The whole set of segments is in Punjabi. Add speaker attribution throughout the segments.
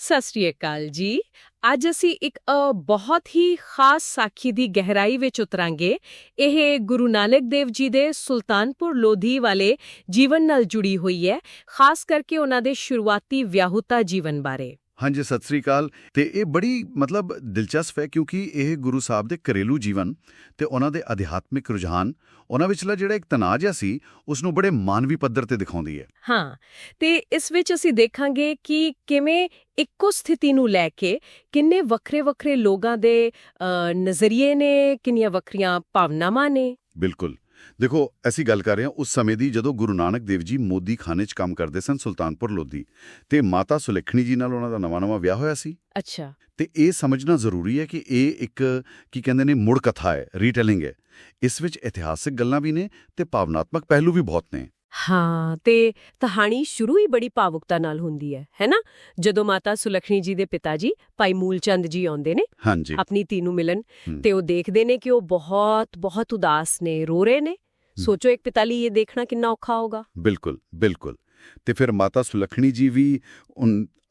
Speaker 1: ਸਤਿ ਸ੍ਰੀ ਅਕਾਲ ਜੀ। ਅੱਜ ਅਸੀਂ ਇੱਕ ਬਹੁਤ ਹੀ ਖਾਸ ਸਾਖੀ ਦੀ ਗਹਿਰਾਈ ਵਿੱਚ ਉਤਰਾਂਗੇ। ਇਹ ਗੁਰੂ ਨਾਨਕ ਦੇਵ ਜੀ ਦੇ ਸੁਲਤਾਨਪੁਰ ਲੋਧੀ ਵਾਲੇ ਜੀਵਨ ਨਾਲ ਜੁੜੀ ਹੋਈ ਹੈ, ਖਾਸ ਕਰਕੇ ਉਹਨਾਂ ਦੇ ਸ਼ੁਰੂਆਤੀ ਵਿਆਹੁਤਾ ਜੀਵਨ ਬਾਰੇ।
Speaker 2: ਹਾਂਜੀ ਸਤਿ ਸ੍ਰੀ ਅਕਾਲ। ਤੇ ਇਹ ਬੜੀ ਮਤਲਬ ਦਿਲਚਸਪ ਹੈ ਕਿਉਂਕਿ ਇਹ ਗੁਰੂ ਸਾਹਿਬ ਦੇ ਘਰੇਲੂ ਜੀਵਨ ਤੇ ਉਹਨਾਂ ਦੇ ਅਧਿਆਤਮਿਕ ਰੁਝਾਨ ਉਹਨਾਂ ਵਿਚਲਾ ਜਿਹੜਾ ਇੱਕ ਤਣਾਅ ਜਿਹਾ ਸੀ ਉਸ ਨੂੰ ਬੜੇ ਮਾਨਵੀ ਪੱਧਰ ਤੇ ਦਿਖਾਉਂਦੀ ਹੈ।
Speaker 1: ਹਾਂ ਤੇ ਇਸ ਵਿੱਚ ਅਸੀਂ ਦੇਖਾਂਗੇ ਕਿ ਕਿਵੇਂ ਇੱਕੋ ਸਥਿਤੀ ਨੂੰ ਲੈ ਕੇ ਕਿੰਨੇ ਵੱਖਰੇ-ਵੱਖਰੇ ਲੋਕਾਂ ਦੇ ਨਜ਼ਰੀਏ ਨੇ ਕਿੰਨੀਆਂ ਵੱਖਰੀਆਂ ਭਾਵਨਾਵਾਂ ਨੇ।
Speaker 2: ਬਿਲਕੁਲ। ਦੇਖੋ ਅਸੀਂ ਗੱਲ ਕਰ ਰਹੇ ਹਾਂ ਉਸ ਸਮੇਂ ਦੀ ਜਦੋਂ ਗੁਰੂ ਨਾਨਕ ਦੇਵ ਜੀ ਮੋਦੀ ਖਾਨੇ 'ਚ ਕੰਮ ਕਰਦੇ ਸਨ ਸੁਲਤਾਨਪੁਰ ਲੋਧੀ ਤੇ ਮਾਤਾ ਸੁਲੱਖਣੀ ਜੀ ਨਾਲ ਉਹਨਾਂ ਦਾ ਨਵਾਂ-ਨਵਾਂ ਵਿਆਹ ਹੋਇਆ ਸੀ।
Speaker 1: ਅੱਛਾ।
Speaker 2: ਤੇ ਇਹ ਸਮਝਣਾ ਜ਼ਰੂਰੀ ਹੈ ਕਿ ਇਹ ਇੱਕ ਕੀ ਕਹਿੰਦੇ ਨੇ ਮੁੜ ਕਥਾ ਹੈ ਰੀਟੈਲਿੰਗ ਹੈ। ਇਸ ਵਿੱਚ ਇਤਿਹਾਸਕ ਗੱਲਾਂ ਵੀ ਨੇ ਤੇ ਭਾਵਨਾਤਮਕ ਪਹਿਲੂ ਵੀ ਬਹੁਤ ਨੇ।
Speaker 1: ਹਾਂ ਤੇ ਕਹਾਣੀ ਸ਼ੁਰੂ ਹੀ ਬੜੀ ਭਾਵੁਕਤਾ ਨਾਲ ਹੁੰਦੀ ਹੈ ਹੈਨਾ ਜਦੋਂ ਮਾਤਾ ਸੁਲੱਖਣੀ ਜੀ ਦੇ ਪਿਤਾ ਜੀ ਭਾਈ ਮੂਲਚੰਦ ਜੀ ਆਉਂਦੇ ਨੇ
Speaker 2: ਹਾਂਜੀ।
Speaker 1: ਆਪਣੀ ਧੀ ਨੂੰ ਮਿਲਣ। ਤੇ ਉਹ ਦੇਖਦੇ ਨੇ ਕਿ ਉਹ ਬਹੁਤ ਬਹੁਤ ਉਦਾਸ ਨੇ ਰੋ ਰਹੇ ਨੇ। ਸੋਚੋ ਇੱਕ ਪਿਤਾ ਲਈ ਇਹ ਦੇਖਣਾ ਕਿੰਨਾ ਔਖਾ ਹੋਗਾ
Speaker 2: ਬਿਲਕੁਲ ਬਿਲਕੁਲ। ਤੇ ਫਿਰ ਮਾਤਾ ਸੁਲੱਖਣੀ ਜੀ ਵੀ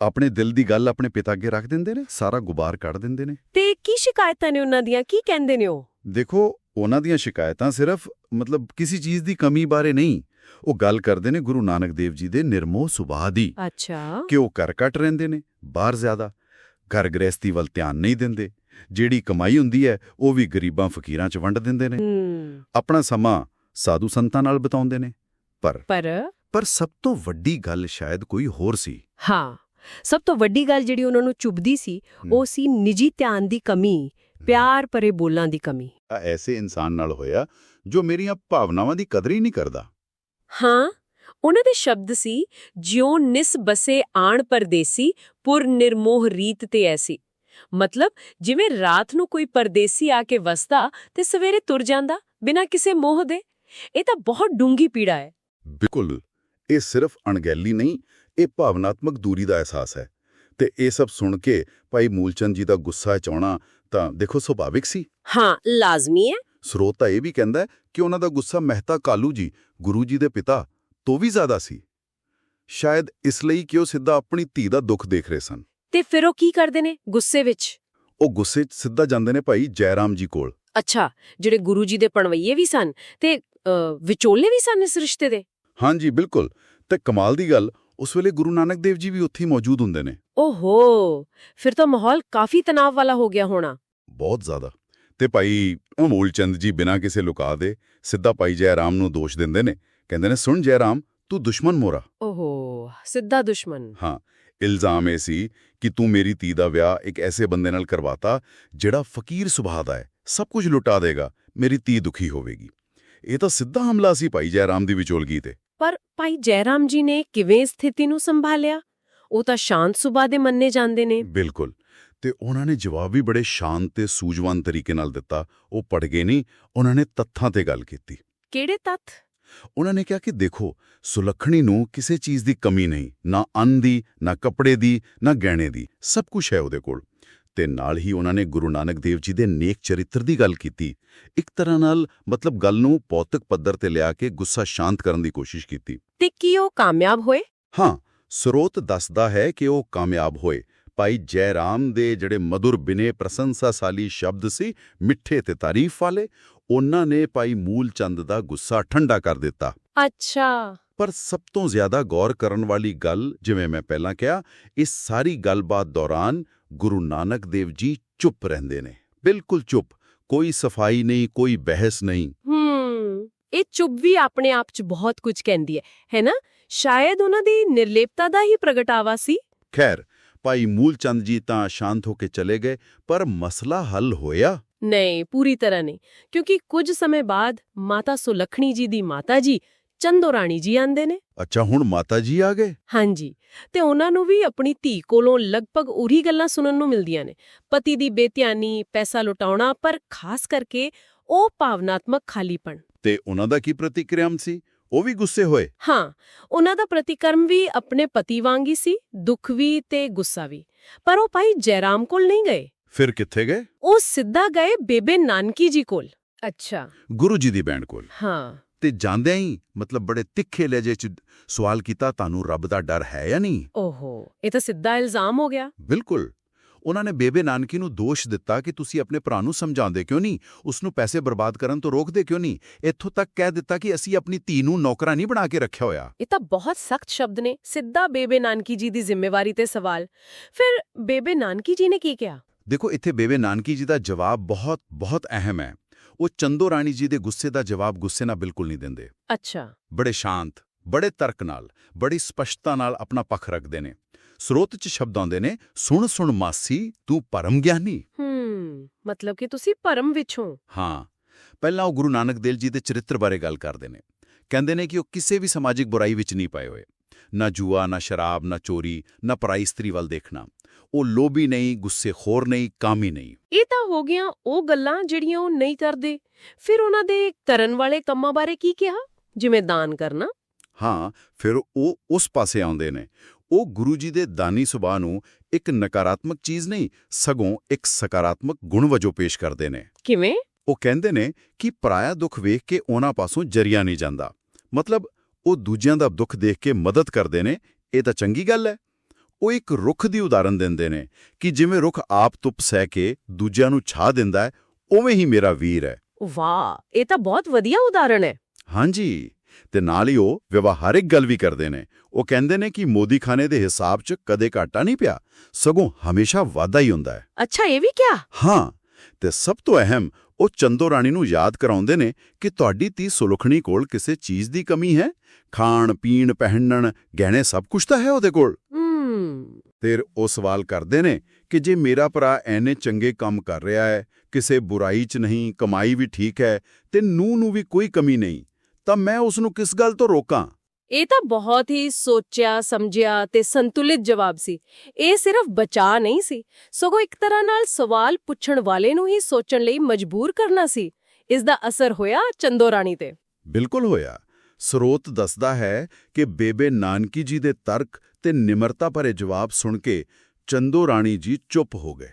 Speaker 2: ਆਪਣੇ ਦਿਲ ਦੀ ਗੱਲ ਆਪਣੇ ਪਿਤਾ ਅੱਗੇ ਰੱਖ ਦਿੰਦੇ ਨੇ ਸਾਰਾ ਗੁਬਾਰ ਕੱਢ ਦਿੰਦੇ ਨੇ।
Speaker 1: ਤੇ ਕੀ ਸ਼ਿਕਾਇਤਾਂ ਨੇ ਉਹਨਾਂ ਦੀਆਂ? ਕੀ ਕਹਿੰਦੇ ਨੇ ਉਹ?
Speaker 2: ਦੇਖੋ ਉਹਨਾਂ ਦੀਆਂ ਸ਼ਿਕਾਇਤਾਂ ਸਿਰਫ ਮਤਲਬ ਕਿਸੇ ਚੀਜ਼ ਦੀ ਕਮੀ ਬਾਰੇ ਨਹੀਂ ਉਹ ਗੱਲ ਕਰਦੇ ਨੇ ਗੁਰੂ ਨਾਨਕ ਦੇਵ ਜੀ ਦੇ ਨਿਰਮੋਹ ਸੁਭਾਅ ਦੀ।
Speaker 1: ਅੱਛਾ।
Speaker 2: ਕਿ ਉਹ ਘਰ ਘਟ ਰਹਿੰਦੇ ਨੇ ਬਾਹਰ ਜ਼ਿਆਦਾ ਘਰ ਗ੍ਰਹਿਸਤੀ ਵੱਲ ਧਿਆਨ ਨਹੀਂ ਦਿੰਦੇ ਜਿਹੜੀ ਕਮਾਈ ਹੁੰਦੀ ਹੈ ਉਹ ਵੀ ਗਰੀਬਾਂ ਫਕੀਰਾਂ 'ਚ ਵੰਡ ਦਿੰਦੇ ਨੇ। ਆਪਣਾ ਸਮਾਂ ਸਾਧੂ ਸੰਤਾਂ ਨਾਲ ਬਿਤਾਉਂਦੇ ਨੇ ਪਰ
Speaker 1: ਪਰ
Speaker 2: ਪਰ ਸਭ ਤੋਂ ਵੱਡੀ ਗੱਲ ਸ਼ਾਇਦ ਕੋਈ ਹੋਰ ਸੀ।
Speaker 1: ਹਾਂ ਸਭ ਤੋਂ ਵੱਡੀ ਗੱਲ ਜਿਹੜੀ ਉਹਨਾਂ ਨੂੰ ਚੁਭਦੀ ਸੀ ਉਹ ਸੀ ਨਿੱਜੀ ਧਿਆਨ ਦੀ ਕਮੀ ਪਿਆਰ ਭਰੇ ਬੋਲਾਂ ਦੀ ਕਮੀ।
Speaker 2: ਆ ਐਸੇ ਇਨਸਾਨ ਨਾਲ ਹੋਇਆ ਜੋ ਮੇਰੀਆਂ ਭਾਵਨਾਵਾਂ ਦੀ ਕਦਰ ਹੀ ਨਹੀਂ ਕਰਦਾ।
Speaker 1: ਹਾਂ ਉਹਨਾਂ ਦੇ ਸ਼ਬਦ ਸੀ ਜਿਉ ਨਿਸ ਬਸੇ ਆਣ ਪਰਦੇਸੀ ਪੁਰ ਨਿਰਮੋਹ ਰੀਤ ਤੇ ਐਸੀ। ਮਤਲਬ ਜਿਵੇਂ ਰਾਤ ਨੂੰ ਕੋਈ ਪਰਦੇਸੀ ਆ ਕੇ ਵਸਦਾ ਤੇ ਸਵੇਰੇ ਤੁਰ ਜਾਂਦਾ ਬਿਨਾਂ ਕਿਸੇ ਮੋਹ ਦੇ। ਇਹ ਤਾਂ ਬਹੁਤ ਡੂੰਗੀ ਪੀੜਾ ਹੈ।
Speaker 2: ਬਿਲਕੁਲ ਇਹ ਸਿਰਫ ਅਣਗਹਿਲੀ ਨਹੀਂ ਇਹ ਭਾਵਨਾਤਮਕ ਦੂਰੀ ਦਾ ਅਹਿਸਾਸ ਹੈ। ਤੇ ਇਹ ਸਭ ਸੁਣ ਕੇ ਭਾਈ ਮੂਲਚੰਦ ਜੀ ਦਾ ਗੁੱਸਾ ਚਾਉਣਾ ਤਾਂ ਦੇਖੋ ਸੁਭਾਵਿਕ ਸੀ।
Speaker 1: ਹਾਂ ਲਾਜ਼ਮੀ ਹੈ।
Speaker 2: ਸਰੋਤ ਤਾਂ ਇਹ ਵੀ ਕਹਿੰਦਾ ਕਿ ਉਹਨਾਂ ਦਾ ਗੁੱਸਾ ਮਹਿਤਾ ਕਾਲੂ ਜੀ ਗੁਰੂ ਜੀ ਦੇ ਪਿਤਾ ਤੋਂ ਵੀ ਜ਼ਿਆਦਾ ਸੀ। ਸ਼ਾਇਦ ਇਸ ਲਈ ਕਿ ਉਹ ਸਿੱਧਾ ਆਪਣੀ ਧੀ ਦਾ ਦੁੱਖ ਦੇਖ ਰਹੇ ਸਨ।
Speaker 1: ਤੇ ਫਿਰ ਉਹ ਕੀ ਕਰਦੇ ਨੇ ਗੁੱਸੇ ਵਿੱਚ?
Speaker 2: ਉਹ ਗੁੱਸੇ 'ਚ ਸਿੱਧਾ ਜਾਂਦੇ ਨੇ ਭਾਈ ਜੈਰਾਮ ਜੀ ਕੋਲ।
Speaker 1: ਅੱਛਾ ਜਿਹੜੇ ਗੁਰੂ ਜੀ ਦੇ ਪਣਵਈਏ ਵੀ ਸਨ ਤੇ ਵਿਚੋਲੇ ਵੀ ਸਨ ਇਸ ਰਿਸ਼ਤੇ ਦੇ?
Speaker 2: ਹਾਂਜੀ ਬਿਲਕੁਲ। ਤੇ ਕਮਾਲ ਦੀ ਗੱਲ ਉਸ ਵੇਲੇ ਗੁਰੂ ਨਾਨਕ ਦੇਵ ਜੀ ਵੀ ਉੱਥੇ ਮੌਜੂਦ ਹੁੰਦੇ ਨੇ।
Speaker 1: ਓਹੋ ਫਿਰ ਤਾਂ ਮਾਹੌਲ ਕਾਫੀ ਤਣਾਅ ਵਾਲਾ ਹੋ ਗਿਆ ਹੋਣਾ।
Speaker 2: ਬਹੁਤ ਜ਼ਿਆਦਾ। ਤੇ ਭਾਈ ਅਮੋਲ ਚੰਦ ਜੀ ਬਿਨਾਂ ਕਿਸੇ ਲੁਕਾ ਦੇ ਸਿੱਧਾ ਭਾਈ ਜੈਰਾਮ ਨੂੰ ਦੋਸ਼ ਦਿੰਦੇ ਨੇ। ਕਹਿੰਦੇ ਨੇ ਸੁਣ ਜੈਰਾਮ ਤੂੰ ਦੁਸ਼ਮਣ ਮੋਰਾ
Speaker 1: ਓਹੋ ਸਿੱਧਾ ਦੁਸ਼ਮਣ।
Speaker 2: ਹਾਂ ਇਲਜ਼ਾਮ ਇਹ ਸੀ ਕਿ ਤੂੰ ਮੇਰੀ ਧੀ ਦਾ ਵਿਆਹ ਇੱਕ ਐਸੇ ਬੰਦੇ ਨਾਲ ਕਰਵਾਤਾ ਜਿਹੜਾ ਫਕੀਰ ਸੁਭਾਅ ਦਾ ਹੈ। ਸਭ ਕੁਝ ਲੁਟਾ ਦੇਗਾ ਮੇਰੀ ਧੀ ਦੁਖੀ ਹੋਵੇਗੀ। ਇਹ ਤਾਂ ਸਿੱਧਾ ਹਮਲਾ ਸੀ ਭਾਈ ਜੈਰਾਮ ਦੀ ਵਿਚੋਲਗੀ ਤੇ।
Speaker 1: ਪਰ ਭਾਈ ਜੈਰਾਮ ਜੀ ਨੇ ਕਿਵੇਂ ਸਥਿਤੀ ਨੂੰ ਸੰਭਾਲਿਆ? ਉਹ ਤਾਂ ਸ਼ਾਂਤ ਸੁਭਾਅ ਦੇ ਮੰਨੇ ਜਾਂਦੇ ਨੇ।
Speaker 2: ਬਿਲਕੁਲ। ਤੇ ਉਹਨਾਂ ਨੇ ਜਵਾਬ ਵੀ ਬੜੇ ਸ਼ਾਂਤ ਤੇ ਸੂਝਵਾਨ ਤਰੀਕੇ ਨਾਲ ਦਿੱਤਾ। ਉਹ ਪੜ ਗਏ ਨਹੀਂ। ਉਹਨਾਂ ਨੇ ਤੱਥਾਂ ਤੇ ਗੱਲ ਕੀਤੀ।
Speaker 1: ਕਿਹੜੇ ਤੱਥ?
Speaker 2: ਉਹਨਾਂ ਨੇ ਕਿਹਾ ਕਿ ਦੇਖੋ ਸੁਲੱਖਣੀ ਨੂੰ ਕਿਸੇ ਚੀਜ਼ ਦੀ ਕਮੀ ਨਹੀਂ। ਨਾ ਅੰਨ ਦੀ ਨਾ ਕੱਪੜੇ ਦੀ ਨਾ ਗਹਿਣੇ ਦੀ। ਸਭ ਕੁਝ ਹੈ ਉਹਦੇ ਕੋਲ। ਤੇ ਨਾਲ ਹੀ ਉਹਨਾਂ ਨੇ ਗੁਰੂ ਨਾਨਕ ਦੇਵ ਜੀ ਦੇ ਨੇਕ ਚਰਿੱਤਰ ਦੀ ਗੱਲ ਕੀਤੀ। ਇੱਕ ਤਰ੍ਹਾਂ ਨਾਲ ਮਤਲਬ ਗੱਲ ਨੂੰ ਭੌਤਿਕ ਪੱਧਰ ਤੇ ਲਿਆ ਕੇ ਗੁੱਸਾ ਸ਼ਾਂਤ ਕਰਨ ਦੀ ਕੋਸ਼ਿਸ਼ ਕੀਤੀ।
Speaker 1: ਤੇ ਕੀ ਉਹ ਕਾਮਯਾਬ ਹੋਏ?
Speaker 2: ਹਾਂ। ਸਰੋਤ ਦੱਸਦਾ ਹੈ ਕਿ ਉਹ ਕਾਮਯਾਬ ਹੋਏ। ਭਾਈ ਜੈ ਰਾਮ ਦੇ ਜਿਹੜੇ ਮధుਰ ਬਿਨੇ ਪ੍ਰਸ਼ੰਸਾਸ਼ਾਲੀ ਸ਼ਬਦ ਸੀ ਮਿੱਠੇ ਤੇ ਤਾਰੀਫ ਵਾਲੇ ਉਹਨਾਂ ਨੇ ਭਾਈ ਮੂਲ ਚੰਦ ਦਾ ਗੁੱਸਾ ਠੰਡਾ ਕਰ ਦਿੱਤਾ।
Speaker 1: ਅੱਛਾ।
Speaker 2: ਪਰ ਸਭ ਤੋਂ ਜ਼ਿਆਦਾ ਗੌਰ ਕਰਨ ਵਾਲੀ ਗੱਲ ਜਿਵੇਂ ਮੈਂ ਪਹਿਲਾਂ ਕਿਹਾ ਇਸ ਸਾਰੀ ਗੱਲਬਾਤ ਦੌਰਾਨ ਗੁਰੂ ਨਾਨਕ ਦੇਵ ਜੀ ਚੁੱਪ ਰਹਿੰਦੇ ਨੇ। ਬਿਲਕੁਲ ਚੁੱਪ। ਕੋਈ ਸਫ਼ਾਈ ਨਹੀਂ ਕੋਈ ਬਹਿਸ ਨਹੀਂ।
Speaker 1: ਹੂੰ। ਇਹ ਚੁੱਪ ਵੀ ਆਪਣੇ ਆਪ 'ਚ ਬਹੁਤ ਕੁਝ ਕਹਿੰਦੀ ਹੈ। ਹੈ ਨਾ? ਸ਼ਾਇਦ ਉਹਨਾਂ ਦੀ ਨਿਰਲੇਪਤਾ ਦਾ ਹੀ ਪ੍ਰਗਟਾਵਾ ਸੀ।
Speaker 2: ਖੈਰ ਭਾਈ ਮੂਲ ਚੰਦ ਜੀ ਤਾਂ ਸ਼ਾਂਤ ਹੋ ਕੇ ਚਲੇ ਗਏ ਪਰ ਮਸਲਾ ਹੱਲ ਹੋਇਆ?
Speaker 1: ਨਹੀਂ ਪੂਰੀ ਤਰ੍ਹਾਂ ਨਹੀਂ ਕਿਉਂਕਿ ਕੁਝ ਸਮੇਂ ਬਾਅਦ ਮਾਤਾ ਸੁਲੱਖਣੀ ਜੀ ਦੀ ਮਾਤਾ ਜੀ ਚੰਦੋ ਰਾਣੀ ਜੀ ਆਂਦੇ ਨੇ।
Speaker 2: ਅੱਛਾ ਹੁਣ ਮਾਤਾ ਜੀ ਆ ਗਏ?
Speaker 1: ਹਾਂਜੀ ਤੇ ਉਹਨਾਂ ਨੂੰ ਵੀ ਆਪਣੀ ਧੀ ਕੋਲੋਂ ਲਗਭਗ ਉਹੀ ਗੱਲਾਂ ਸੁਣਨ ਨੂੰ ਮਿਲਦੀਆਂ ਨੇ। ਪਤੀ ਦੀ ਬੇਧਿਆਨੀ ਪੈਸਾ ਲੁਟਾਉਣਾ ਪਰ ਖਾਸ ਕਰਕੇ ਉਹ ਭਾਵਨਾਤਮਕ ਖਾਲੀਪਣ।
Speaker 2: ਤੇ ਉਹਨਾਂ ਦਾ ਕੀ ਪ੍ਰਤੀਕਿਰਿਆ ਸੀ? ਉਹ ਵੀ ਗੁੱਸੇ ਹੋਏ।
Speaker 1: ਹਾਂ ਉਹਨਾਂ ਦਾ ਪ੍ਰਤੀਕਰਮ ਵੀ ਆਪਣੇ ਪਤੀ ਵਾਂਗ ਹੀ ਸੀ ਦੁੱਖ ਵੀ ਤੇ ਗੁੱਸਾ ਵੀ। ਪਰ ਉਹ ਭਾਈ ਜੈਰਾਮ ਕੋਲ ਨਹੀਂ ਗਏ।
Speaker 2: ਫਿਰ ਕਿੱਥੇ ਗਏ?
Speaker 1: ਉਹ ਸਿੱਧਾ ਗਏ ਬੇਬੇ ਨਾਨਕੀ ਜੀ ਕੋਲ। ਅੱਛਾ।
Speaker 2: ਗੁਰੂ ਜੀ ਦੀ ਬੈਂਡ ਕੋਲ।
Speaker 1: ਹਾਂ।
Speaker 2: ਤੇ ਜਾਂਦਿਆਂ ਹੀ ਮਤਲਬ ਬੜੇ ਤਿੱਖੇ ਲਹਿਜੇ 'ਚ ਸਵਾਲ ਕੀਤਾ ਤੁਹਾਨੂੰ ਰੱਬ ਦਾ ਡਰ ਹੈ ਜਾਂ ਨਹੀਂ?
Speaker 1: ਓਹੋ ਇਹ ਤਾਂ ਸਿੱਧਾ ਇਲਜ਼ਾਮ ਹੋ ਗਿਆ।
Speaker 2: ਬਿਲਕੁਲ। ਉਹਨਾਂ ਨੇ ਬੇਬੇ ਨਾਨਕੀ ਨੂੰ ਦੋਸ਼ ਦਿੱਤਾ ਕਿ ਤੁਸੀਂ ਆਪਣੇ ਭਰਾ ਨੂੰ ਸਮਝਾਉਂਦੇ ਕਿਉਂ ਨਹੀਂ? ਉਸ ਨੂੰ ਪੈਸੇ ਬਰਬਾਦ ਕਰਨ ਤੋਂ ਰੋਕਦੇ ਕਿਉਂ ਨਹੀਂ? ਇੱਥੋਂ ਤੱਕ ਕਹਿ ਦਿੱਤਾ ਕਿ ਅਸੀਂ ਆਪਣੀ ਧੀ ਨੂੰ ਨੌਕਰਾਂ ਨਹੀਂ ਬਣਾ ਕੇ ਰੱਖਿਆ ਹੋਇਆ।
Speaker 1: ਇਹ ਤਾਂ ਬਹੁਤ ਸਖਤ ਸ਼ਬਦ ਨੇ। ਸਿੱਧਾ ਬੇਬੇ ਨਾਨਕੀ ਜੀ ਦੀ ਜ਼ਿੰਮੇਵਾਰੀ ਤੇ ਸਵਾਲ। ਫਿਰ ਬੇਬੇ ਨਾਨਕੀ ਜੀ ਨੇ ਕੀ ਕਿਹਾ?
Speaker 2: ਦੇਖੋ ਇੱਥੇ ਬੇਬੇ ਨਾਨਕੀ ਜੀ ਦਾ ਜਵਾਬ ਬਹੁਤ ਬਹੁਤ ਅਹਿਮ ਹੈ। ਉਹ ਚੰਦੋ ਰਾਣੀ ਜੀ ਦੇ ਗੁੱਸੇ ਦਾ ਜਵਾਬ ਗੁੱਸੇ ਨਾਲ ਬਿਲਕੁਲ ਨਹੀਂ ਦਿੰਦੇ।
Speaker 1: ਅੱਛਾ।
Speaker 2: ਬੜੇ ਸ਼ਾਂਤ ਬੜੇ ਤਰਕ ਨਾਲ ਬੜੀ ਸਪਸ਼ਟਤਾ ਨਾਲ ਆਪਣਾ ਪੱਖ ਰੱਖਦੇ ਨੇ। ਸਰੋਤ 'ਚ ਸ਼ਬਦ ਆਉਂਦੇ ਨੇ ਸੁਣ ਸੁਣ ਮਾਸੀ ਤੂੰ ਪਰਮ ਗਿਆਨੀ।
Speaker 1: ਹੂੰ ਮਤਲਬ ਕਿ ਤੁਸੀਂ ਪਰਮ ਵਿੱਚੋਂ
Speaker 2: ਹਾਂ। ਪਹਿਲਾਂ ਉਹ ਗੁਰੂ ਨਾਨਕ ਦੇਵ ਜੀ ਦੇ ਚਰਿੱਤਰ ਬਾਰੇ ਗੱਲ ਕਰਦੇ ਨੇ। ਕਹਿੰਦੇ ਨੇ ਕਿ ਉਹ ਕਿਸੇ ਵੀ ਸਮਾਜਿਕ ਬੁਰਾਈ ਵਿੱਚ ਨਹੀਂ ਪਏ ਹੋਏ। ਨਾ ਜੂਆ ਨਾ ਸ਼ਰਾਬ ਨਾ ਚੋਰੀ ਨਾ ਪਰਾਈ ਇਸਤਰੀ ਵੱਲ ਦੇਖਣਾ। ਉਹ ਲੋਭੀ ਨਹੀਂ ਗੁੱਸੇਖੋਰ ਨਹੀਂ ਕਾਮੀ ਨਹੀਂ।
Speaker 1: ਇਹ ਤਾਂ ਹੋ ਗਈਆਂ ਉਹ ਗੱਲਾਂ ਜਿਹੜੀਆਂ ਉਹ ਨਹੀਂ ਕਰਦੇ। ਫਿਰ ਉਹਨਾਂ ਦੇ ਕਰਨ ਵਾਲੇ ਕੰਮਾਂ ਬਾਰੇ ਕੀ ਕਿਹਾ? ਜਿਵੇਂ ਦਾਨ ਕਰਨਾ।
Speaker 2: ਹਾਂ ਫਿਰ ਉਹ ਉਸ ਪਾਸੇ ਆਉਂਦੇ ਨੇ। ਉਹ ਗੁਰੂ ਜੀ ਦੇ ਦਾਨੀ ਸੁਭਾਅ ਨੂੰ ਇੱਕ ਨਕਾਰਾਤਮਕ ਚੀਜ਼ ਨਹੀਂ ਸਗੋਂ ਇੱਕ ਸਕਾਰਾਤਮਕ ਗੁਣ ਵਜੋਂ ਪੇਸ਼ ਕਰਦੇ ਨੇ।
Speaker 1: ਕਿਵੇਂ?
Speaker 2: ਉਹ ਕਹਿੰਦੇ ਨੇ ਕਿ ਪਰਾਇਆ ਦੁੱਖ ਵੇਖ ਕੇ ਉਹਨਾਂ ਪਾਸੋਂ ਜਰੀਆ ਨਹੀਂ ਜਾਂਦਾ। ਮਤਲਬ ਉਹ ਦੂਜਿਆਂ ਦਾ ਦੁੱਖ ਦੇਖ ਕੇ ਮਦਦ ਕਰਦੇ ਨੇ ਇਹ ਤਾਂ ਚੰਗੀ ਗੱਲ ਹੈ। ਉਹ ਇੱਕ ਰੁੱਖ ਦੀ ਉਦਾਹਰਨ ਦਿੰਦੇ ਨੇ ਕਿ ਜਿਵੇਂ ਰੁੱਖ ਆਪ ਧੁੱਪ ਸਹਿ ਕੇ ਦੂਜਿਆਂ ਨੂੰ ਛਾਂ ਦਿੰਦਾ ਹੈ ਉਵੇਂ ਹੀ ਮੇਰਾ ਵੀਰ ਹੈ।
Speaker 1: ਵਾਹ ਇਹ ਤਾਂ ਬਹੁਤ ਵਧੀਆ ਉਦਾਹਰਣ ਹੈ।
Speaker 2: ਹਾਂਜੀ। ਤੇ ਨਾਲ ਹੀ ਉਹ ਵਿਵਹਾਰਿਕ ਗੱਲ ਵੀ ਕਰਦੇ ਨੇ। ਉਹ ਕਹਿੰਦੇ ਨੇ ਕਿ ਮੋਦੀ ਖਾਨੇ ਦੇ ਹਿਸਾਬ 'ਚ ਕਦੇ ਘਾਟਾ ਨਹੀਂ ਪਿਆ ਸਗੋਂ ਹਮੇਸ਼ਾ ਵਾਧਾ ਹੀ ਹੁੰਦਾ ਹੈ।
Speaker 1: ਅੱਛਾ ਇਹ ਵੀ ਕਿਆ?
Speaker 2: ਹਾਂ ਤੇ ਸਭ ਤੋਂ ਅਹਿਮ ਉਹ ਚੰਦੋ ਰਾਣੀ ਨੂੰ ਯਾਦ ਕਰਾਉਂਦੇ ਨੇ ਕਿ ਤੁਹਾਡੀ ਧੀ ਸੁਲਖਣੀ ਕੋਲ ਕਿਸੇ ਚੀਜ਼ ਦੀ ਕਮੀ ਹੈ? ਖਾਣ ਪੀਣ ਪਹਿਨਣ ਗਹਿਣੇ ਸਭ ਕੁਝ ਤਾਂ ਹੈ ਉਹਦੇ ਕੋਲ? ਫਿਰ ਉਹ ਸਵਾਲ ਕਰਦੇ ਨੇ ਕਿ ਜੇ ਮੇਰਾ ਭਰਾ ਐਨੇ ਚੰਗੇ ਕੰਮ ਕਰ ਰਿਹਾ ਹੈ ਕਿਸੇ ਬੁਰਾਈ 'ਚ ਨਹੀਂ ਕਮਾਈ ਵੀ ਠੀਕ ਹੈ ਤੇ ਨੂੰ ਨੂੰ ਵੀ ਕੋਈ ਕਮੀ ਨਹੀਂ ਤਾਂ ਮੈਂ ਉਸ ਨੂੰ ਕਿਸ ਗੱਲ ਤੋਂ ਰੋਕਾਂ?
Speaker 1: ਇਹ ਤਾਂ ਬਹੁਤ ਹੀ ਸੋਚਿਆ ਸਮਝਿਆ ਤੇ ਸੰਤੁਲਿਤ ਜਵਾਬ ਸੀ। ਇਹ ਸਿਰਫ ਬਚਾ ਨਹੀਂ ਸੀ ਸਗੋਂ ਇੱਕ ਤਰ੍ਹਾਂ ਨਾਲ ਸਵਾਲ ਪੁੱਛਣ ਵਾਲੇ ਨੂੰ ਹੀ ਸੋਚਣ ਲਈ ਮਜਬੂਰ ਕਰਨਾ ਸੀ। ਇਸ ਦਾ ਅਸਰ ਹੋਇਆ ਚੰਦੋ ਰਾਣੀ ਤੇ।
Speaker 2: ਬਿਲਕੁਲ ਹੋਇਆ। ਸਰੋਤ ਦੱਸਦਾ ਹੈ ਕਿ ਬੇਬੇ ਨਾਨਕੀ ਜੀ ਦੇ ਤਰਕ ਤੇ ਨਿਮਰਤਾ ਭਰੇ ਜਵਾਬ ਸੁਣ ਕੇ ਚੰਦੋ ਰਾਣੀ ਜੀ ਚੁੱਪ ਹੋ ਗਏ।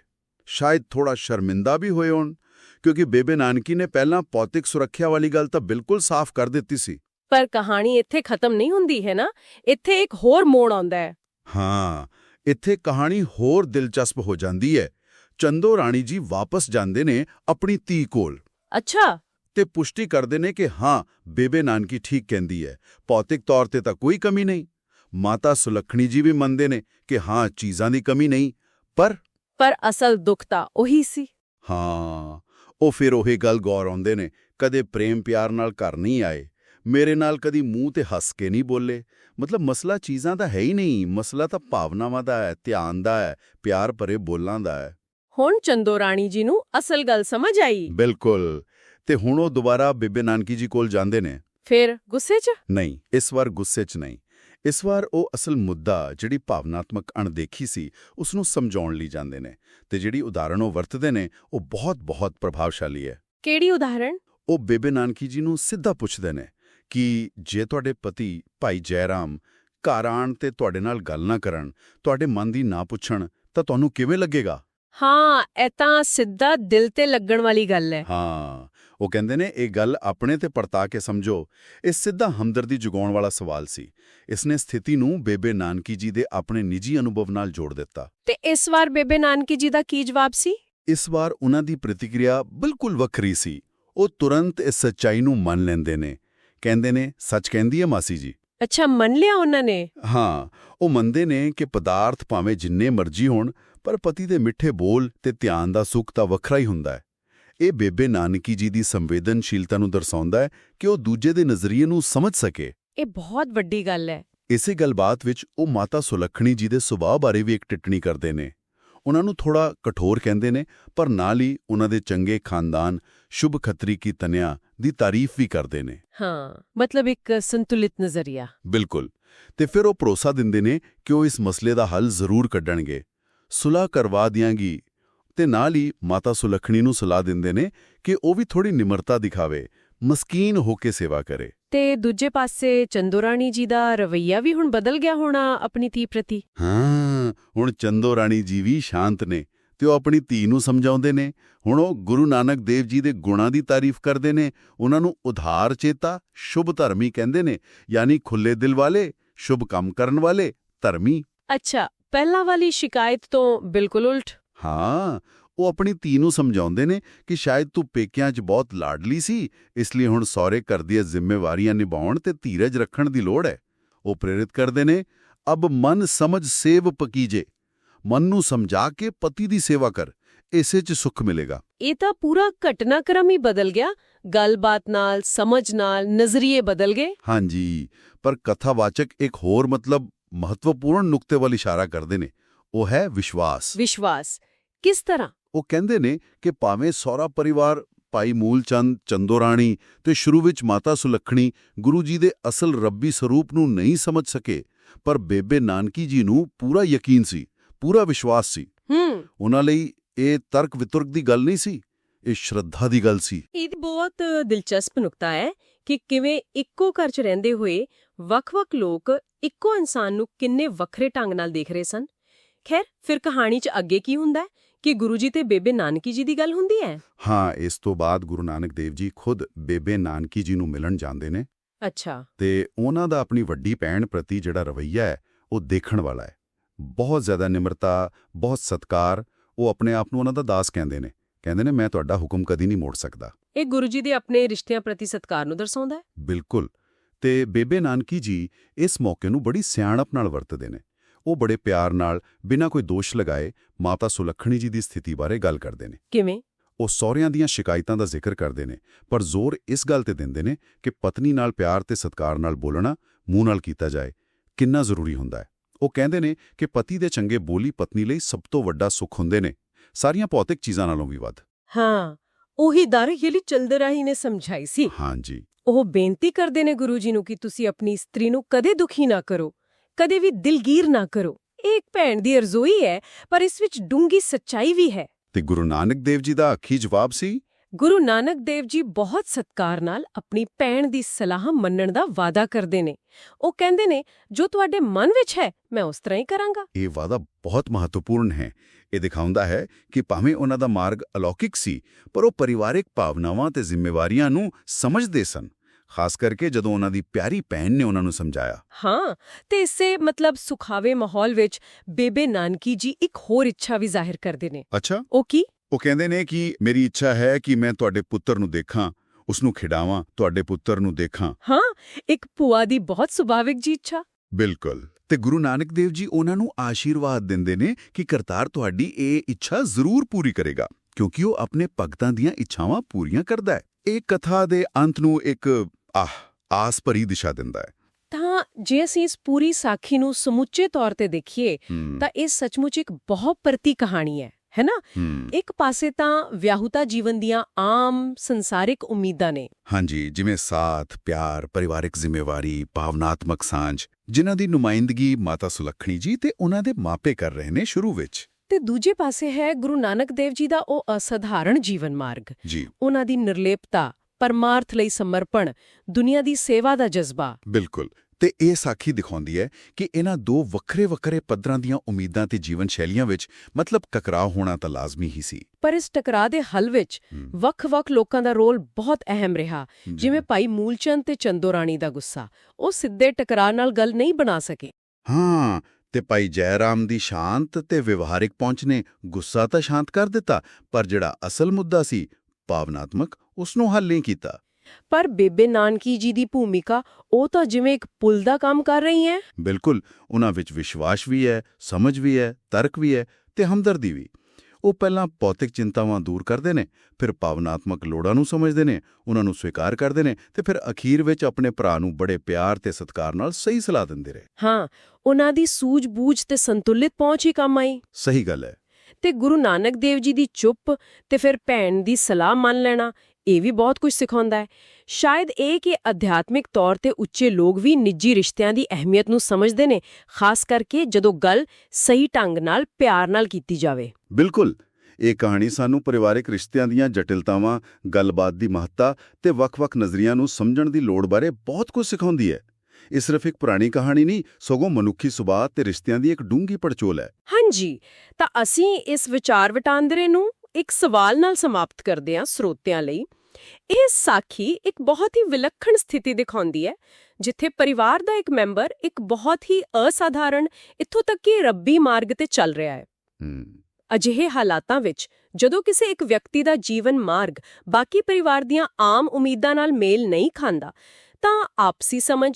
Speaker 2: ਸ਼ਾਇਦ ਥੋੜਾ ਸ਼ਰਮਿੰਦਾ ਵੀ ਹੋਏ ਹੋਣ। ਕਿਉਂਕਿ ਬੇਬੇ ਨਾਨਕੀ ਨੇ ਪਹਿਲਾਂ ਭੌਤਿਕ ਸੁਰੱਖਿਆ ਵਾਲੀ ਗੱਲ ਤਾਂ ਬਿਲਕੁਲ ਸਾਫ਼ ਕਰ ਦਿੱਤੀ ਸੀ।
Speaker 1: ਪਰ ਕਹਾਣੀ ਇੱਥੇ ਖਤਮ ਨਹੀਂ ਹੁੰਦੀ ਹੈ ਨਾ? ਇੱਥੇ ਇੱਕ ਹੋਰ ਮੋੜ ਆਉਂਦਾ ਹੈ।
Speaker 2: ਹਾਂ ਇੱਥੇ ਕਹਾਣੀ ਹੋਰ ਦਿਲਚਸਪ ਹੋ ਜਾਂਦੀ ਹੈ। ਚੰਦੋ ਰਾਣੀ ਜੀ ਵਾਪਸ ਜਾਂਦੇ ਨੇ ਆਪਣੀ ਧੀ ਕੋਲ।
Speaker 1: ਅੱਛਾ।
Speaker 2: ਤੇ ਪੁਸ਼ਟੀ ਕਰਦੇ ਨੇ ਕਿ ਹਾਂ ਬੇਬੇ ਨਾਨਕੀ ਠੀਕ ਕਹਿੰਦੀ ਹੈ। ਭੌਤਿਕ ਤੌਰ ਤੇ ਤਾਂ ਕੋਈ ਕਮੀ ਨਹੀਂ। ਮਾਤਾ ਸੁਲੱਖਣੀ ਜੀ ਵੀ ਮੰਨਦੇ ਨੇ ਕਿ ਹਾਂ ਚੀਜ਼ਾਂ ਦੀ ਕਮੀ ਨਹੀਂ ਪਰ
Speaker 1: ਪਰ ਅਸਲ ਦੁੱਖ ਤਾਂ ਉਹੀ ਸੀ।
Speaker 2: ਹਾਂ ਉਹ ਫਿਰ ਉਹੀ ਗੱਲ ਗੌਰ ਆਉਂਦੇ ਨੇ ਕਦੇ ਪ੍ਰੇਮ ਪਿਆਰ ਨਾਲ ਘਰ ਨਹੀਂ ਆਏ ਮੇਰੇ ਨਾਲ ਕਦੀ ਮੂੰਹ ਤੇ ਹੱਸ ਕੇ ਨਹੀਂ ਬੋਲੇ। ਮਤਲਬ ਮਸਲਾ ਚੀਜ਼ਾਂ ਦਾ ਹੈ ਹੀ ਨਹੀਂ ਮਸਲਾ ਤਾਂ ਭਾਵਨਾਵਾਂ ਦਾ ਹੈ ਧਿਆਨ ਦਾ ਹੈ ਪਿਆਰ ਭਰੇ ਬੋਲਾਂ ਦਾ ਹੈ।
Speaker 1: ਹੁਣ ਚੰਦੋ ਰਾਣੀ ਜੀ ਨੂੰ ਅਸਲ ਗੱਲ ਸਮਝ ਆਈ।
Speaker 2: ਬਿਲਕੁਲ। ਤੇ ਹੁਣ ਉਹ ਦੁਬਾਰਾ ਬੇਬੇ ਨਾਨਕੀ ਜੀ ਕੋਲ ਜਾਂਦੇ ਨੇ।
Speaker 1: ਫਿਰ ਗੁੱਸੇ 'ਚ?
Speaker 2: ਨਹੀਂ ਇਸ ਵਾਰ ਗੁੱਸੇ 'ਚ ਨਹੀਂ। ਇਸ ਵਾਰ ਉਹ ਅਸਲ ਮੁੱਦਾ ਜਿਹੜੀ ਭਾਵਨਾਤਮਕ ਅਣਦੇਖੀ ਸੀ ਉਸ ਨੂੰ ਸਮਝਾਉਣ ਲਈ ਜਾਂਦੇ ਨੇ ਤੇ ਜਿਹੜੀ ਉਦਾਹਰਣ ਉਹ ਵਰਤਦੇ ਨੇ ਉਹ ਬਹੁਤ ਬਹੁਤ ਪ੍ਰਭਾਵਸ਼ਾਲੀ ਹੈ।
Speaker 1: ਕਿਹੜੀ ਉਦਾਹਰਣ?
Speaker 2: ਉਹ ਬੇਬੇ ਨਾਨਕੀ ਜੀ ਨੂੰ ਸਿੱਧਾ ਪੁੱਛਦੇ ਨੇ ਕਿ ਜੇ ਤੁਹਾਡੇ ਪਤੀ ਭਾਈ ਜੈਰਾਮ ਘਰ ਆਣ ਤੇ ਤੁਹਾਡੇ ਨਾਲ ਗੱਲ ਨਾ ਕਰਨ ਤੁਹਾਡੇ ਮਨ ਦੀ ਨਾ ਪੁੱਛਣ ਤਾਂ ਤੁਹਾਨੂੰ ਕਿਵੇਂ ਲੱਗੇਗਾ?
Speaker 1: ਹਾਂ ਇਹ ਤਾਂ ਸਿੱਧਾ ਦਿਲ ਤੇ ਲੱਗਣ ਵਾਲੀ ਗੱਲ ਹੈ।
Speaker 2: ਹਾਂ। ਉਹ ਕਹਿੰਦੇ ਨੇ ਇਹ ਗੱਲ ਆਪਣੇ ਤੇ ਪਰਤਾ ਕੇ ਸਮਝੋ। ਇਹ ਸਿੱਧਾ ਹਮਦਰਦੀ ਜੁਗਾਉਣ ਵਾਲਾ ਸਵਾਲ ਸੀ। ਇਸ ਨੇ ਸਥਿਤੀ ਨੂੰ ਬੇਬੇ ਨਾਨਕੀ ਜੀ ਦੇ ਆਪਣੇ ਨਿੱਜੀ ਅਨੁਭਵ ਨਾਲ ਜੋੜ ਦਿੱਤਾ।
Speaker 1: ਤੇ ਇਸ ਵਾਰ ਬੇਬੇ ਨਾਨਕੀ ਜੀ ਦਾ ਕੀ ਜਵਾਬ ਸੀ?
Speaker 2: ਇਸ ਵਾਰ ਉਹਨਾਂ ਦੀ ਪ੍ਰਤੀਕਿਰਿਆ ਬਿਲਕੁਲ ਵੱਖਰੀ ਸੀ। ਉਹ ਤੁਰੰਤ ਇਸ ਸੱਚਾਈ ਨੂੰ ਮੰਨ ਲੈਂਦੇ ਨੇ। ਕਹਿੰਦੇ ਨੇ ਸੱਚ ਕਹਿੰਦੀ ਹੈ ਮਾਸੀ ਜੀ।
Speaker 1: ਅੱਛਾ ਮੰਨ ਲਿਆ ਉਹਨਾਂ ਨੇ?
Speaker 2: ਹਾਂ ਉਹ ਮੰਨਦੇ ਨੇ ਕਿ ਪਦਾਰਥ ਭਾਵੇਂ ਜਿੰਨੇ ਮਰਜ਼ੀ ਹੋਣ ਪਰ ਪਤੀ ਦੇ ਮਿੱਠੇ ਬੋਲ ਤੇ ਧਿਆਨ ਦਾ ਸੁੱਖ ਤਾਂ ਵੱਖਰਾ ਹੀ ਹੁੰਦਾ ਹੈ। ਇਹ ਬੇਬੇ ਨਾਨਕੀ ਜੀ ਦੀ ਸੰਵੇਦਨਸ਼ੀਲਤਾ ਨੂੰ ਦਰਸਾਉਂਦਾ ਹੈ ਕਿ ਉਹ ਦੂਜੇ ਦੇ ਨਜ਼ਰੀਏ ਨੂੰ ਸਮਝ ਸਕੇ।
Speaker 1: ਇਹ ਬਹੁਤ ਵੱਡੀ ਗੱਲ ਹੈ।
Speaker 2: ਇਸੇ ਗੱਲਬਾਤ ਵਿੱਚ ਉਹ ਮਾਤਾ ਸੁਲੱਖਣੀ ਜੀ ਦੇ ਸੁਭਾਅ ਬਾਰੇ ਵੀ ਇੱਕ ਟਿੱਪਣੀ ਕਰਦੇ ਨੇ। ਉਹਨਾਂ ਨੂੰ ਥੋੜਾ ਕਠੋਰ ਕਹਿੰਦੇ ਨੇ ਪਰ ਨਾਲ ਹੀ ਉਹਨਾਂ ਦੇ ਚੰਗੇ ਖਾਨਦਾਨ ਸ਼ੁਭ ਖੱਤਰੀ ਕੀ ਤਨਿਆ ਦੀ ਤਾਰੀਫ ਵੀ ਕਰਦੇ ਨੇ।
Speaker 1: ਹਾਂ ਮਤਲਬ ਇੱਕ ਸੰਤੁਲਿਤ ਨਜ਼ਰੀਆ।
Speaker 2: ਬਿਲਕੁਲ। ਤੇ ਫਿਰ ਉਹ ਭਰੋਸਾ ਦਿੰਦੇ ਨੇ ਕਿ ਉਹ ਇਸ ਮਸਲੇ ਦਾ ਹੱਲ ਜ਼ਰੂਰ ਕੱਢਣਗੇ। ਸੁਲਾ ਕਰਵਾ ਦਿਆਂਗੀ। ਤੇ ਨਾਲ ਹੀ ਮਾਤਾ ਸੁਲੱਖਣੀ ਨੂੰ ਸਲਾਹ ਦਿੰਦੇ ਨੇ ਕਿ ਉਹ ਵੀ ਥੋੜੀ ਨਿਮਰਤਾ ਦਿਖਾਵੇ ਮਸਕੀਨ ਹੋ ਕੇ ਸੇਵਾ ਕਰੇ।
Speaker 1: ਤੇ ਦੂਜੇ ਪਾਸੇ ਚੰਦੋਰਾਣੀ ਜੀ ਦਾ ਰਵਈਆ ਵੀ ਹੁਣ ਬਦਲ ਗਿਆ ਹੋਣਾ ਆਪਣੀ ਧੀ ਪ੍ਰਤੀ?
Speaker 2: ਹਾਂ ਹੁਣ ਚੰਦੋ ਰਾਣੀ ਜੀ ਵੀ ਸ਼ਾਂਤ ਨੇ ਤੇ ਉਹ ਆਪਣੀ ਧੀ ਨੂੰ ਸਮਝਾਉਂਦੇ ਨੇ। ਹੁਣ ਉਹ ਗੁਰੂ ਨਾਨਕ ਦੇਵ ਜੀ ਦੇ ਗੁਣਾਂ ਦੀ ਤਾਰੀਫ ਕਰਦੇ ਨੇ ਉਹਨਾਂ ਨੂੰ ਉਧਾਰ ਚੇਤਾ ਸ਼ੁਭ ਧਰਮੀ ਕਹਿੰਦੇ ਨੇ ਯਾਨੀ ਖੁੱਲੇ ਦਿਲ ਵਾਲੇ ਸ਼ੁਭ ਕੰਮ ਕਰਨ ਵਾਲੇ ਧਰਮੀ।
Speaker 1: ਅੱਛਾ ਪਹਿਲਾਂ ਵਾਲੀ ਸ਼ਿਕਾਇਤ ਤੋਂ ਬਿਲਕੁਲ ਉਲਟ।
Speaker 2: ਹਾਂ ਉਹ ਆਪਣੀ ਧੀ ਨੂੰ ਸਮਝਾਉਂਦੇ ਨੇ ਕਿ ਸ਼ਾਇਦ ਤੂੰ ਪੇਕਿਆਂ 'ਚ ਬਹੁਤ ਲਾਡਲੀ ਸੀ ਇਸ ਲਈ ਹੁਣ ਸਹੁਰੇ ਘਰ ਦੀਆਂ ਜ਼ਿੰਮੇਵਾਰੀਆਂ ਨਿਭਾਉਣ ਤੇ ਧੀਰਜ ਰੱਖਣ ਦੀ ਲੋੜ ਹੈ। ਉਹ ਪ੍ਰੇਰਿਤ ਕਰਦੇ ਨੇ ਅਬ ਮਨ ਸਮਝ ਸੇਵ ਪਕੀਜੇ। ਮਨ ਨੂੰ ਸਮਝਾ ਕੇ ਪਤੀ ਦੀ ਸੇਵਾ ਕਰ ਇਸੇ 'ਚ ਸੁੱਖ ਮਿਲੇਗਾ।
Speaker 1: ਇਹ ਤਾਂ ਪੂਰਾ ਘਟਨਾਕ੍ਰਮ ਹੀ ਬਦਲ ਗਿਆ। ਗੱਲਬਾਤ ਨਾਲ ਸਮਝ ਨਾਲ ਨਜ਼ਰੀਏ ਬਦਲ ਗਏ।
Speaker 2: ਹਾਂਜੀ ਪਰ ਕਥਾਵਾਚਕ ਇੱਕ ਹੋਰ ਮਤਲਬ ਮਹੱਤਵਪੂਰਨ ਨੁਕਤੇ ਵੱਲ ਇਸ਼ਾਰਾ ਕਰਦੇ ਨੇ। ਉਹ ਹੈ ਵਿਸ਼ਵਾਸ।
Speaker 1: ਵਿਸ਼ਵਾਸ। ਕਿਸ ਤਰ੍ਹਾਂ?
Speaker 2: ਉਹ ਕਹਿੰਦੇ ਨੇ ਕਿ ਭਾਵੇਂ ਸਹੁਰਾ ਪਰਿਵਾਰ ਭਾਈ ਮੂਲਚੰਦ ਚੰਦੋਰਾਣੀ ਤੇ ਸ਼ੁਰੂ ਵਿੱਚ ਮਾਤਾ ਸੁਲੱਖਣੀ ਗੁਰੂ ਜੀ ਦੇ ਅਸਲ ਰੱਬੀ ਸਰੂਪ ਨੂੰ ਨਹੀਂ ਸਮਝ ਸਕੇ ਪਰ ਬੇਬੇ ਨਾਨਕੀ ਜੀ ਨੂੰ ਪੂਰਾ ਯਕੀਨ ਸੀ ਪੂਰਾ ਵਿਸ਼ਵਾਸ ਸੀ।
Speaker 1: ਹੂੰ।
Speaker 2: ਉਹਨਾਂ ਲਈ ਇਹ ਤਰਕ ਵਿਤਰਕ ਦੀ ਗੱਲ ਨਹੀਂ ਸੀ ਇਹ ਸ਼ਰਧਾ ਦੀ ਗੱਲ ਸੀ।
Speaker 1: ਇਹ ਬਹੁਤ ਦਿਲਚਸਪ ਨੁਕਤਾ ਹੈ ਕਿ ਕਿਵੇਂ ਇੱਕੋ ਘਰ 'ਚ ਰਹਿੰਦੇ ਹੋਏ ਵੱਖ-ਵੱਖ ਲੋਕ ਇੱਕੋ ਇਨਸਾਨ ਨੂੰ ਕਿੰਨੇ ਵੱਖਰੇ ਢੰਗ ਨਾਲ ਦੇਖ ਰਹੇ ਸਨ। ਖੈਰ ਫਿਰ ਕਹਾਣੀ 'ਚ ਅੱਗੇ ਕੀ ਹੁੰਦਾ ਹੈ? ਕਿ ਗੁਰੂ ਜੀ ਤੇ ਬੇਬੇ ਨਾਨਕੀ ਜੀ ਦੀ ਗੱਲ ਹੁੰਦੀ ਹੈ?
Speaker 2: ਹਾਂ ਇਸ ਤੋਂ ਬਾਅਦ ਗੁਰੂ ਨਾਨਕ ਦੇਵ ਜੀ ਖੁਦ ਬੇਬੇ ਨਾਨਕੀ ਜੀ ਨੂੰ ਮਿਲਣ ਜਾਂਦੇ ਨੇ।
Speaker 1: ਅੱਛਾ।
Speaker 2: ਤੇ ਉਹਨਾਂ ਦਾ ਆਪਣੀ ਵੱਡੀ ਭੈਣ ਪ੍ਰਤੀ ਜਿਹੜਾ ਰਵੱਈਆ ਹੈ ਉਹ ਦੇਖਣ ਵਾਲਾ ਹੈ। ਬਹੁਤ ਜ਼ਿਆਦਾ ਨਿਮਰਤਾ ਬਹੁਤ ਸਤਕਾਰ ਉਹ ਆਪਣੇ ਆਪ ਨੂੰ ਉਹਨਾਂ ਦਾ ਦਾਸ ਕਹਿੰਦੇ ਨੇ। ਕਹਿੰਦੇ ਨੇ ਮੈਂ ਤੁਹਾਡਾ ਹੁਕਮ ਕਦੀ ਨਹੀਂ ਮੋੜ ਸਕਦਾ।
Speaker 1: ਇਹ ਗੁਰੂ ਜੀ ਦੇ ਆਪਣੇ ਰਿਸ਼ਤਿਆਂ ਪ੍ਰਤੀ ਸਤਕਾਰ ਨੂੰ ਦਰਸਾਉਂਦਾ ਹੈ?
Speaker 2: ਬਿਲਕੁਲ। ਤੇ ਬੇਬੇ ਨਾਨਕੀ ਜੀ ਇਸ ਮੌਕੇ ਨੂੰ ਬੜੀ ਸਿਆਣਪ ਨਾਲ ਵਰਤਦੇ ਨੇ। ਉਹ ਬੜੇ ਪਿਆਰ ਨਾਲ ਬਿਨਾਂ ਕੋਈ ਦੋਸ਼ ਲਗਾਏ ਮਾਤਾ ਸੁਲੱਖਣੀ ਜੀ ਦੀ ਸਥਿਤੀ ਬਾਰੇ ਗੱਲ ਕਰਦੇ ਨੇ।
Speaker 1: ਕਿਵੇਂ?
Speaker 2: ਉਹ ਸਹੁਰਿਆਂ ਦੀਆਂ ਸ਼ਿਕਾਇਤਾਂ ਦਾ ਜ਼ਿਕਰ ਕਰਦੇ ਨੇ ਪਰ ਜ਼ੋਰ ਇਸ ਗੱਲ ਤੇ ਦਿੰਦੇ ਨੇ ਕਿ ਪਤਨੀ ਨਾਲ ਪਿਆਰ ਤੇ ਸਤਕਾਰ ਨਾਲ ਬੋਲਣਾ ਮੂੰਹ ਨਾਲ ਕੀਤਾ ਜਾਏ ਕਿੰਨਾ ਜ਼ਰੂਰੀ ਹੁੰਦਾ ਹੈ। ਉਹ ਕਹਿੰਦੇ ਨੇ ਕਿ ਪਤੀ ਦੇ ਚੰਗੇ ਬੋਲੀ ਪਤਨੀ ਲਈ ਸਭ ਤੋਂ ਵੱਡਾ ਸੁੱਖ ਹੁੰਦੇ ਨੇ ਸਾਰੀਆਂ ਭੌਤਿਕ ਚੀਜ਼ਾਂ ਨਾਲੋਂ ਵੀ ਵੱਧ।
Speaker 1: ਹਾਂ ਉਹੀ ਦਰ ਯਲੀ ਚਲਦਰਾਹੀ ਨੇ ਸਮਝਾਈ ਸੀ।
Speaker 2: ਹਾਂਜੀ।
Speaker 1: ਉਹ ਬੇਨਤੀ ਕਰਦੇ ਨੇ ਗੁਰੂ ਜੀ ਨੂੰ ਕਿ ਤੁਸੀਂ ਆਪਣੀ ਇਸਤਰੀ ਨੂੰ ਕਦੇ ਦੁਖੀ ਨਾ ਕਰੋ। ਕਦੇ ਵੀ ਦਿਲਗੀਰ ਨਾ ਕਰੋ। ਇਹ ਇੱਕ ਭੈਣ ਦੀ ਅਰਜ਼ੋਈ ਹੈ ਪਰ ਇਸ ਵਿੱਚ ਡੂੰਗੀ ਸੱਚਾਈ ਵੀ ਹੈ।
Speaker 2: ਤੇ ਗੁਰੂ ਨਾਨਕ ਦੇਵ ਜੀ ਦਾ ਅੱਖੀ ਜਵਾਬ ਸੀ?
Speaker 1: ਗੁਰੂ ਨਾਨਕ ਦੇਵ ਜੀ ਬਹੁਤ ਸਤਕਾਰ ਨਾਲ ਆਪਣੀ ਭੈਣ ਦੀ ਸਲਾਹ ਮੰਨਣ ਦਾ ਵਾਅਦਾ ਕਰਦੇ ਨੇ। ਉਹ ਕਹਿੰਦੇ ਨੇ ਜੋ ਤੁਹਾਡੇ ਮਨ ਵਿੱਚ ਹੈ ਮੈਂ ਉਸ ਤਰ੍ਹਾਂ ਹੀ ਕਰਾਂਗਾ।
Speaker 2: ਇਹ ਵਾਦਾ ਬਹੁਤ ਮਹੱਤਵਪੂਰਨ ਹੈ। ਇਹ ਦਿਖਾਉਂਦਾ ਹੈ ਕਿ ਭਾਵੇਂ ਉਹਨਾਂ ਦਾ ਮਾਰਗ ਅਲੌਕਿਕ ਸੀ ਪਰ ਉਹ ਪਰਿਵਾਰਿਕ ਭਾਵਨਾਵਾਂ ਤੇ ਜ਼ਿੰਮੇਵਾਰੀਆਂ ਨੂੰ ਸਮਝਦੇ ਸਨ। ਖਾਸ ਕਰਕੇ ਜਦੋਂ ਉਹਨਾਂ ਦੀ ਪਿਆਰੀ ਭੈਣ ਨੇ ਉਹਨਾਂ ਨੂੰ ਸਮਝਾਇਆ।
Speaker 1: ਹਾਂ ਤੇ ਇਸੇ ਮਤਲਬ ਸੁਖਾਵੇ ਮਾਹੌਲ ਵਿੱਚ ਬੇਬੇ ਨਾਨਕੀ ਜੀ ਇੱਕ ਹੋਰ ਇੱਛਾ ਵੀ ਜ਼ਾਹਿਰ ਕਰਦੇ ਨੇ।
Speaker 2: ਅੱਛਾ।
Speaker 1: ਉਹ ਕੀ?
Speaker 2: ਉਹ ਕਹਿੰਦੇ ਨੇ ਕਿ ਮੇਰੀ ਇੱਛਾ ਹੈ ਕਿ ਮੈਂ ਤੁਹਾਡੇ ਪੁੱਤਰ ਨੂੰ ਦੇਖਾਂ ਉਸ ਨੂੰ ਖਿਡਾਵਾਂ ਤੁਹਾਡੇ ਪੁੱਤਰ ਨੂੰ ਦੇਖਾਂ।
Speaker 1: ਹਾਂ ਇੱਕ ਭੂਆ ਦੀ ਬਹੁਤ ਸੁਭਾਵਿਕ ਜੀ ਇੱਛਾ।
Speaker 2: ਬਿਲਕੁਲ। ਤੇ ਗੁਰੂ ਨਾਨਕ ਦੇਵ ਜੀ ਉਹਨਾਂ ਨੂੰ ਆਸ਼ੀਰਵਾਦ ਦਿੰਦੇ ਨੇ ਕਿ ਕਰਤਾਰ ਤੁਹਾਡੀ ਇਹ ਇੱਛਾ ਜ਼ਰੂਰ ਪੂਰੀ ਕਰੇਗਾ ਕਿਉਂਕਿ ਉਹ ਆਪਣੇ ਭਗਤਾਂ ਦੀਆਂ ਇੱਛਾਵਾਂ ਪੂਰੀਆਂ ਕਰਦਾ ਹੈ। ਇਹ ਕਥਾ ਦੇ ਅੰਤ ਨੂੰ ਇੱਕ ਆਹ ਆਸ ਭਰੀ ਦਿਸ਼ਾ ਦਿੰਦਾ ਹੈ।
Speaker 1: ਤਾਂ ਜੇ ਅਸੀਂ ਇਸ ਪੂਰੀ ਸਾਖੀ ਨੂੰ ਸਮੁੱਚੇ ਤੌਰ ਤੇ ਦੇਖੀਏ ਤਾਂ ਇਹ ਸੱਚਮੁੱਚ ਇੱਕ ਬਹੁਤ ਪ੍ਰਤੀ ਕਹਾਣੀ ਹੈ ਹੈ ਨਾ। ਇੱਕ ਪਾਸੇ ਤਾਂ ਵਿਆਹੁਤਾ ਜੀਵਨ ਦੀਆਂ ਆਮ ਸੰਸਾਰਿਕ ਉਮੀਦਾਂ ਨੇ।
Speaker 2: ਹਾਂਜੀ ਜਿਵੇਂ ਸਾਥ ਪਿਆਰ ਪਰਿਵਾਰਿਕ ਜ਼ਿੰਮੇਵਾਰੀ ਭਾਵਨਾਤਮਕ ਸਾਂਝ ਜਿਨ੍ਹਾਂ ਦੀ ਨੁਮਾਇੰਦਗੀ ਮਾਤਾ ਸੁਲੱਖਣੀ ਜੀ ਤੇ ਉਹਨਾਂ ਦੇ ਮਾਪੇ ਕਰ ਰਹੇ ਨੇ ਸ਼ੁਰੂ ਵਿੱਚ।
Speaker 1: ਤੇ ਦੂਜੇ ਪਾਸੇ ਹੈ ਗੁਰੂ ਨਾਨਕ ਦੇਵ ਜੀ ਦਾ ਉਹ ਅਸਧਾਰਣ ਜੀਵਨ ਮਾਰਗ।
Speaker 2: ਜੀ।
Speaker 1: ਉਹਨਾਂ ਦੀ ਨਿਰਲੇਪਤਾ ਪਰਮਾਰਥ ਲਈ ਸਮਰਪਣ ਦੁਨੀਆ ਦੀ ਸੇਵਾ ਦਾ ਜਜ਼ਬਾ।
Speaker 2: ਬਿਲਕੁਲ। ਤੇ ਇਹ ਸਾਖੀ ਦਿਖਾਉਂਦੀ ਹੈ ਕਿ ਇਹਨਾਂ ਦੋ ਵੱਖਰੇ-ਵੱਖਰੇ ਪੱਧਰਾਂ ਦੀਆਂ ਉਮੀਦਾਂ ਤੇ ਜੀਵਨ ਸ਼ੈਲੀਆਂ ਵਿੱਚ ਮਤਲਬ ਟਕਰਾਅ ਹੋਣਾ ਤਾਂ ਲਾਜ਼ਮੀ ਹੀ ਸੀ।
Speaker 1: ਪਰ ਇਸ ਟਕਰਾਅ ਦੇ ਹੱਲ ਵਿੱਚ। ਵੱਖ-ਵੱਖ ਲੋਕਾਂ ਦਾ ਰੋਲ ਬਹੁਤ ਅਹਿਮ ਰਿਹਾ। ਜਿਵੇਂ ਭਾਈ ਮੂਲਚੰਦ ਤੇ ਚੰਦੋਰਾਣੀ ਦਾ ਗੁੱਸਾ। ਉਹ ਸਿੱਧੇ ਟਕਰਾਅ ਨਾਲ ਗੱਲ ਨਹੀਂ ਬਣਾ ਸਕੇ।
Speaker 2: ਹਾਂ। ਤੇ ਭਾਈ ਜੈਰਾਮ ਦੀ ਸ਼ਾਂਤ ਤੇ ਵਿਵਹਾਰਿਕ ਪਹੁੰਚ ਨੇ ਗੁੱਸਾ ਤਾਂ ਸ਼ਾਂਤ ਕਰ ਦਿੱਤਾ ਪਰ ਜਿਹੜਾ ਅਸਲ ਮੁੱਦਾ ਸੀ ਭਾਵਨਾਤਮਕ ਉਸ ਨੂੰ ਹੱਲ ਨਹੀਂ ਕੀਤਾ।
Speaker 1: ਪਰ ਬੇਬੇ ਨਾਨਕੀ ਜੀ ਦੀ ਭੂਮਿਕਾ ਉਹ ਤਾਂ ਜਿਵੇਂ ਇੱਕ ਪੁਲ ਦਾ ਕੰਮ ਕਰ ਰਹੀ ਹੈ।
Speaker 2: ਬਿਲਕੁਲ ਉਹਨਾਂ ਵਿੱਚ ਵਿਸ਼ਵਾਸ ਵੀ ਹੈ ਸਮਝ ਵੀ ਹੈ ਤਰਕ ਵੀ ਹੈ ਤੇ ਹਮਦਰਦੀ ਵੀ। ਉਹ ਪਹਿਲਾਂ ਭੌਤਿਕ ਚਿੰਤਾਵਾਂ ਦੂਰ ਕਰਦੇ ਨੇ ਫਿਰ ਭਾਵਨਾਤਮਕ ਲੋੜਾਂ ਨੂੰ ਸਮਝਦੇ ਨੇ ਉਹਨਾਂ ਨੂੰ ਸਵੀਕਾਰ ਕਰਦੇ ਨੇ ਤੇ ਫਿਰ ਅਖੀਰ ਵਿੱਚ ਆਪਣੇ ਭਰਾ ਨੂੰ ਬੜੇ ਪਿਆਰ ਤੇ ਸਤਿਕਾਰ ਨਾਲ ਸਹੀ ਸਲਾਹ ਦਿੰਦੇ ਰਹੇ।
Speaker 1: ਹਾਂ ਉਹਨਾਂ ਦੀ ਸੂਝ-ਬੂਝ ਤੇ ਸੰਤੁਲਿਤ ਪਹੁੰਚ ਹੀ ਕੰਮ ਆਈ।
Speaker 2: ਸਹੀ ਗੱਲ ਹੈ।
Speaker 1: ਤੇ ਗੁਰੂ ਨਾਨਕ ਦੇਵ ਜੀ ਦੀ ਚੁੱਪ ਤੇ ਫਿਰ ਭੈਣ ਦੀ ਸਲਾਹ ਮੰਨ ਲੈਣਾ ਇਹ ਵੀ ਬਹੁਤ ਕੁਝ ਸਿਖਾਉਂਦਾ ਹੈ। ਸ਼ਾਇਦ ਇਹ ਕਿ ਅਧਿਆਤਮਿਕ ਤੌਰ ਤੇ ਉੱਚੇ ਲੋਕ ਵੀ ਨਿੱਜੀ ਰਿਸ਼ਤਿਆਂ ਦੀ ਅਹਿਮੀਅਤ ਨੂੰ ਸਮਝਦੇ ਨੇ ਖਾਸ ਕਰਕੇ ਜਦੋਂ ਗੱਲ ਸਹੀ ਢੰਗ ਨਾਲ ਪਿਆਰ ਨਾਲ ਕੀਤੀ ਜਾਵੇ।
Speaker 2: ਬਿਲਕੁਲ। ਇਹ ਕਹਾਣੀ ਸਾਨੂੰ ਪਰਿਵਾਰਕ ਰਿਸ਼ਤਿਆਂ ਦੀਆਂ ਜਟਿਲਤਾਵਾਂ ਗੱਲਬਾਤ ਦੀ ਮਹੱਤਤਾ ਤੇ ਵੱਖ-ਵੱਖ ਨਜ਼ਰੀਆਂ ਨੂੰ ਸਮਝਣ ਦੀ ਲੋੜ ਬਾਰੇ ਬਹੁਤ ਕੁਝ ਸਿਖਾਉਂਦੀ ਹੈ। ਇਹ ਸਿਰਫ ਇੱਕ ਪੁਰਾਣੀ ਕਹਾਣੀ ਨਹੀਂ ਸਗੋਂ ਮਨੁੱਖੀ ਸੁਭਾਅ ਤੇ ਰਿਸ਼ਤਿਆਂ ਦੀ ਇੱਕ ਡੂੰਘੀ ਪੜਚੋਲ ਹੈ।
Speaker 1: ਹਾਂਜੀ ਤਾਂ ਅਸੀਂ ਇਸ ਵਿਚਾਰ ਵਟਾਂਦਰੇ ਨੂੰ ਇੱਕ ਸਵਾਲ ਨਾਲ ਸਮਾਪਤ ਕਰਦੇ ਹਾਂ ਸਰੋਤਿਆਂ ਲਈ। ਇਹ ਸਾਖੀ ਇੱਕ ਬਹੁਤ ਹੀ ਵਿਲੱਖਣ ਸਥਿਤੀ ਦਿਖਾਉਂਦੀ ਹੈ ਜਿੱਥੇ ਪਰਿਵਾਰ ਦਾ ਇੱਕ ਮੈਂਬਰ ਇੱਕ ਬਹੁਤ ਹੀ ਅਸਾਧਾਰਨ ਇੱਥੋਂ ਤੱਕ ਕਿ ਰੱਬੀ ਮਾਰਗ ਤੇ ਚੱਲ ਰਿਹਾ
Speaker 2: ਹੂੰ।
Speaker 1: ਅਜਿਹੇ ਹਾਲਾਤਾਂ ਵਿੱਚ ਜਦੋਂ ਕਿਸੇ ਇੱਕ ਵਿਅਕਤੀ ਦਾ ਜੀਵਨ ਮਾਰਗ ਬਾਕੀ ਪਰਿਵਾਰ ਦੀਆਂ ਆਮ ਉਮੀਦਾਂ ਨਾਲ ਮੇਲ ਨਹੀਂ ਖਾਂਦਾ ਤਾਂ ਆਪਸੀ ਸਮਝ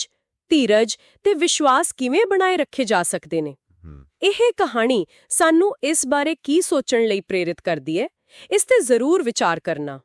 Speaker 1: ਧੀਰਜ ਤੇ ਵਿਸ਼ਵਾਸ ਕਿਵੇਂ ਬਣਾਏ ਰੱਖੇ ਜਾ ਸਕਦੇ ਨੇ? ਇਹ ਕਹਾਣੀ ਸਾਨੂੰ ਇਸ ਬਾਰੇ ਕੀ ਸੋਚਣ ਲਈ ਪ੍ਰੇਰਿਤ ਕਰਦੀ ਹੈ? ਇਸ ਤੇ ਜ਼ਰੂਰ ਵਿਚਾਰ ਕਰਨਾ।